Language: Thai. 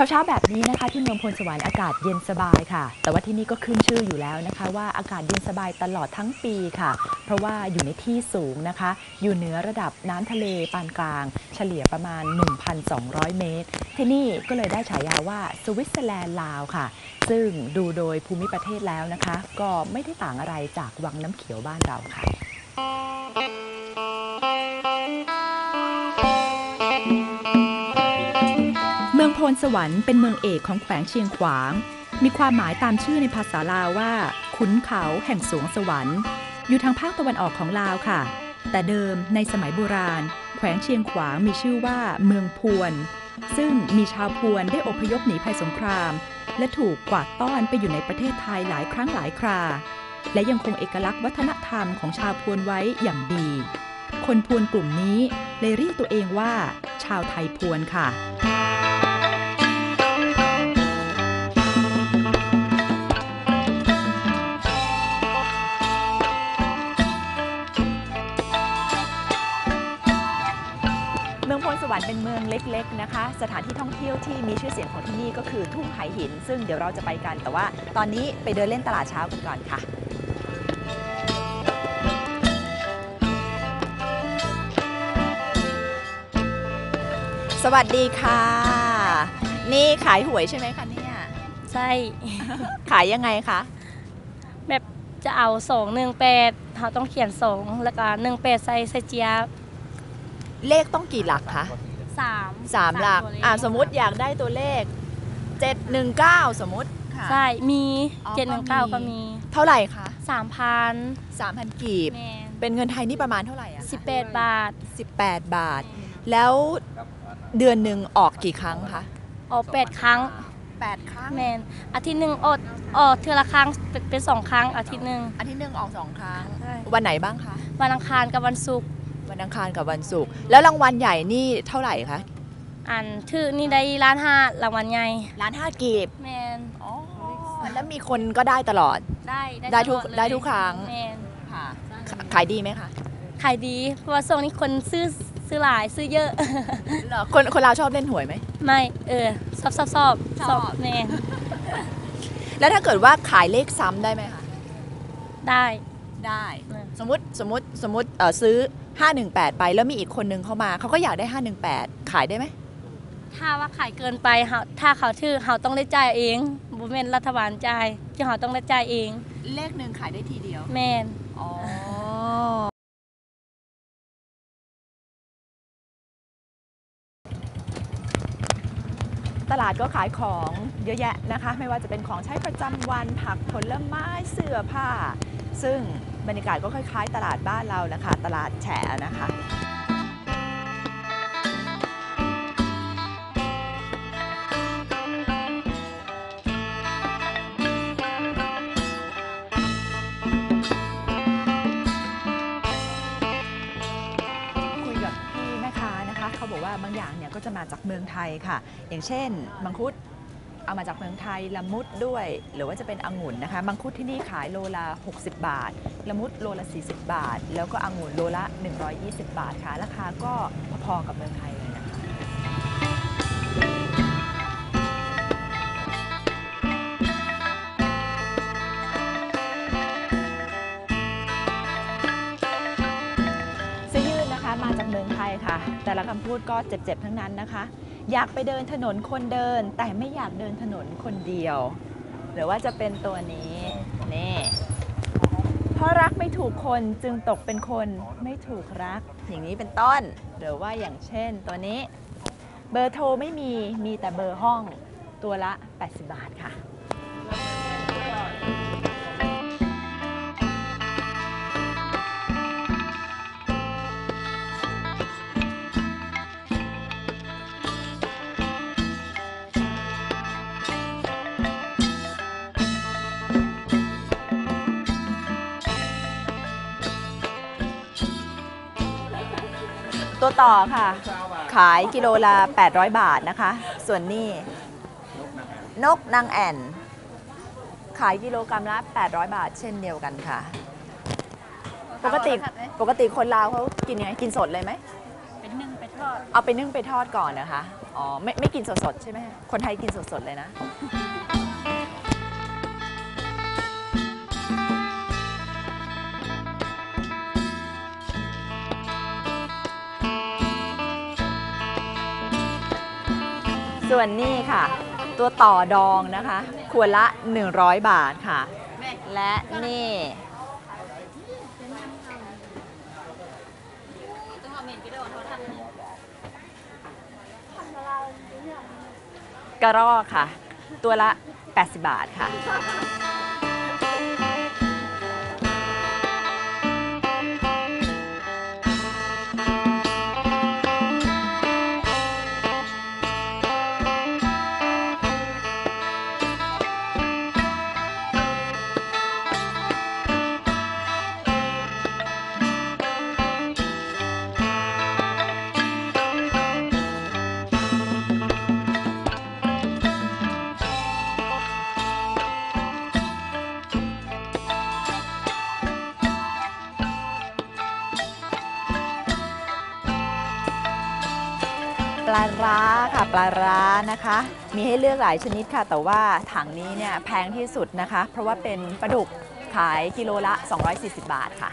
ช้าเช้าๆแบบนี้นะคะที่เมืองพลสวรรค์อากาศเย็นสบายค่ะ แต่ว่าที่นี่ก็ขึ้นชื่ออยู่แล้วนะคะ ว่าอากาศเย็นสบายตลอดทั้งปีค่ะ เพราะว่าอยู่ในที่สูงนะคะ อยู่เหนือระดับน้ำทะเลปานกลาง เฉลี่ยประมาณ 1,200 เมตร ที่นี่ก็เลยได้ฉายาว่าสวิตเซอร์แลนด์ลาวค่ะ ซึ่งดูโดยภูมิประเทศแล้วนะคะ ก็ไม่ได้ต่างอะไรจากวังน้ำเขียวบ้านเราค่ะ นสวรรค์เป็นเมืองเอกของแขวงเชียงขวาง มีความหมายตามชื่อในภาษาลาวว่า ขุนเขาแห่งสวงสวรรค์ อยู่ทางภาคตะวันออกของลาวค่ะ แต่เดิมในสมัยโบราณ แขวงเชียงขวางมีชื่อว่าเมืองพวน ซึ่งมีชาวพวนได้อพยพหนีภัยสงคราม และถูกกวาดต้อนไปอยู่ในประเทศไทยหลายครั้งหลายครา และยังคงเอกลักษณ์วัฒนธรรมของชาวพวนไว้อย่างดี คนพวนกลุ่มนี้เลยเรียกตัวเองว่า ชาวไทยพวนค่ะ มืองพลสวรรค์เป็นเมืองเล็กๆนะคะ สถานที่ท่องเที่ยวที่มีชื่อเสียงของที่นี่ก็คือทุ่งไหหิน ซึ่งเดี๋ยวเราจะไปกัน แต่ว่าตอนนี้ไปเดินเล่นตลาดเช้ากันก่อนค่ะ สวัสดีค่ะ นี่ขายหวยใช่ไหมคะเนี่ยใช่ ขายยังไงคะ แบบจะเอาสองหนึ่งแปดเขาต้องเขียนสองแล้วก็หนึ่งแปดใส่ใส่เจี๊ยบ เลขต้องกี่หลักคะ สามสามหลัก ตัวเขอ่าสมมติอยากได้ตัวเลข 719 สมมติค่ะใช่ มีอ๋อเจ็ดหนึ่งเก้าก็ก็มี มีเท่าไหร่คะสามพัน3,000 กีบ แมนเป็นเงินไทยนี่ประมาณเท่าไหร่อะสิบแปดบาท 18 บาท แล้วเดือนหนึ่งออกกี่ครั้งคะออกแปดครั้ง 8 ครั้ง แมน อาทิตย์หนึ่งออกออกเทือละครั้งเป็นเป็นสองครั้งอาทิตย์หนึ่งอาทิตย์หนึ่งออก 2 ครั้งใช่วันไหนบ้างคะ วันอังคารกับวันศุกร์ วันอังคารกับวันศุกร์แล้วรางวัลใหญ่นี่เท่าไหร่คะอันชื่อนี่ได้ล้านห้ารางวัลใหญ่ล้านห้ากีบแมนอ๋อแล้วมีคนก็ได้ตลอดได้ได้ทุกตลอเลยได้ทุกครั้งแมนค่ะขายดีไหมคะขายดีเพราะว่าช่วงนี้คนซื้อซื้อหลายซื้อเยอะเหรอคนคนเราวชอบเล่นหวยไหมไม่เออสอบสอบสอบชอบแน่แล้วถ้าเกิดว่าขายเลขซ้ำได้ไหมคะได้ได้อืม สมมติสมมติสมมติเอ่อซื้อ 518 ไปแล้วมีอีกคนนึงเข้ามา เขาก็อยากได้ 518 ขายได้ไหม ถ้าว่าขายเกินไปเฮาถ้าเขาถือเขาต้องได้จ่ายเองบุเมนรัฐบาลจ่ายที่เขาต้องได้จ่ายเอง เลขหนึ่งขายได้ทีเดียว แมนอ๋อตลาดก็ขายของเยอะแยะนะคะ ไม่ว่าจะเป็นของใช้ประจำวันผักผลไม้เสื้อผ้า ซึ่งบรรยากาศก็คล้ายๆ ตลาดบ้านเรานะคะตลาดแฉนะคะคุยกับพี่แม่ค้านะคะเขาบอกว่าบางอย่างเนี่ยก็จะมาจากเมืองไทยค่ะ อย่างเช่น มังคุด เอามาจากเมืองไทยละมุดด้วย หรือว่าจะเป็นองุ่นนะคะมังคุดที่นี่ขายโลละ 60 บาท ละมุดโลละ 40 บาท แล้วก็องุ่นโลละ 120 บาทค่ะราคาก็พอๆกับเมืองไทย คำพูดก็เจ็บๆทั้งนั้นนะคะ อยากไปเดินถนนคนเดิน แต่ไม่อยากเดินถนนคนเดียว หรือว่าจะเป็นตัวนี้นี่เพราะรักไม่ถูกคนจึงตกเป็นคนไม่ถูกรัก อย่างนี้เป็นต้น หรือว่าอย่างเช่นตัวนี้ เบอร์โทรไม่มีมีแต่เบอร์ห้องตัวละ 80 บาทค่ะ ตัวต่อค่ะ ขายกิโลละ 800 บาทนะคะ ส่วนนี้นกนางแอ่น ขายกิโลกรัมละ 800 บาท เช่นเดียวกันค่ะ ปกติปกติคนลาวเขากินยังไงกินสดเลยไหมเป็นหนึ่งเป็นทอด เอาไปนึ่งไปทอดก่อนนะคะ อ๋อ ไม่ไม่กินสดๆใช่ไหมคนไทยกินสดๆเลยนะ ส่วนนี้ค่ะ ตัวต่อดองนะคะขวดละ 100 บาทค่ะ และนี่ กระรอกค่ะ ตัวละ 80 บาทค่ะ ลาร้าค่ะปลาร้านะคะ มีให้เลือกหลายชนิดค่ะ แต่ว่าถังนี้เนี่ยแพงที่สุดนะคะ เพราะว่าเป็นปลาดุกขายกิโลละ 240 บาทค่ะ